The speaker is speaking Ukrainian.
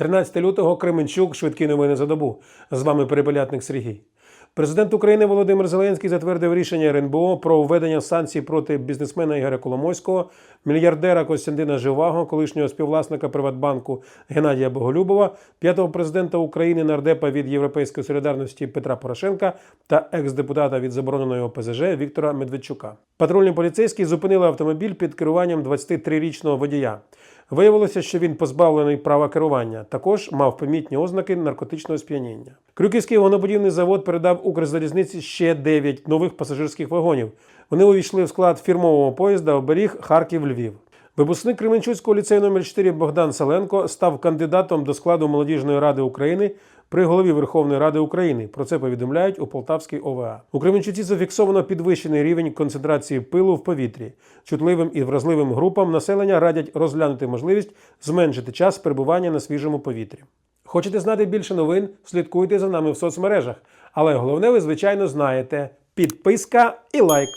13 лютого Кременчук, швидкі новини за добу. З вами перепелятник Сергій. Президент України Володимир Зеленський затвердив рішення РНБО про введення санкцій проти бізнесмена Ігоря Коломойського, мільярдера Костянтина Живаго, колишнього співвласника Приватбанку Геннадія Боголюбова, п'ятого президента України нардепа від Європейської солідарності Петра Порошенка та екс-депутата від забороненої ОПЗЖ Віктора Медведчука. Патрульні поліцейські зупинили автомобіль під керуванням 23-річного водія. Виявилося, що він позбавлений права керування. Також мав помітні ознаки наркотичного сп'яніння. Крюківський вагонобудівний завод передав Укрзалізниці ще 9 нових пасажирських вагонів. Вони увійшли в склад фірмового поїзда оберіг Харків-Львів. Випускник Кременчуцького ліцею номер 4 Богдан Саленко став кандидатом до складу молодіжної ради України при голові Верховної Ради України. Про це повідомляють у Полтавській ОВА. У Кременчуці зафіксовано підвищений рівень концентрації пилу в повітрі. Чутливим і вразливим групам населення радять розглянути можливість зменшити час перебування на свіжому повітрі. Хочете знати більше новин? Слідкуйте за нами в соцмережах. Але головне, ви звичайно знаєте: підписка і лайк.